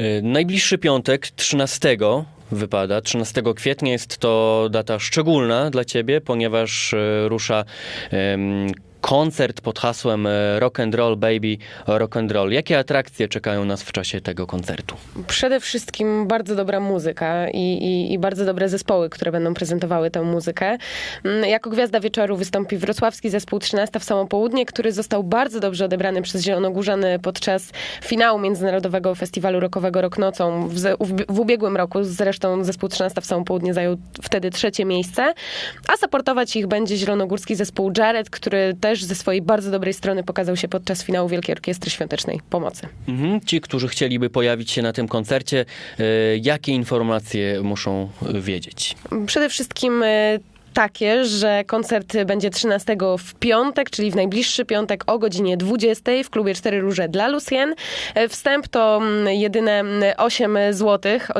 Y, Najbliższy piątek, 13 wypada. 13 kwietnia jest to data szczególna dla ciebie, ponieważ y, rusza koncert pod hasłem e, Rock and Roll Baby Rock and Roll. Jakie atrakcje czekają nas w czasie tego koncertu? Przede wszystkim bardzo dobra muzyka i, i, i bardzo dobre zespoły, które będą prezentowały tę muzykę. Mm, Jako gwiazda wieczoru wystąpi wrocławski zespół 13 w samo południe, który został bardzo dobrze odebrany przez Zielonogórzan podczas finału Międzynarodowego Festiwalu Rockowego Rok Nocą w, w, w ubiegłym roku. Zresztą zespół 13 w samo południe zajął wtedy trzecie miejsce. A supportować ich będzie zielonogórski zespół Jared, który też ze swojej bardzo dobrej strony pokazał się podczas finału Wielkiej Orkiestry Świątecznej Pomocy. Mhm. Ci, którzy chcieliby pojawić się na tym koncercie, e, jakie informacje muszą e, wiedzieć? Przede wszystkim e, takie, że koncert będzie 13 w piątek, czyli w najbliższy piątek o godzinie 20 w klubie 4 Róże dla Lucien. Wstęp to mm, jedyne mm, 8 zł.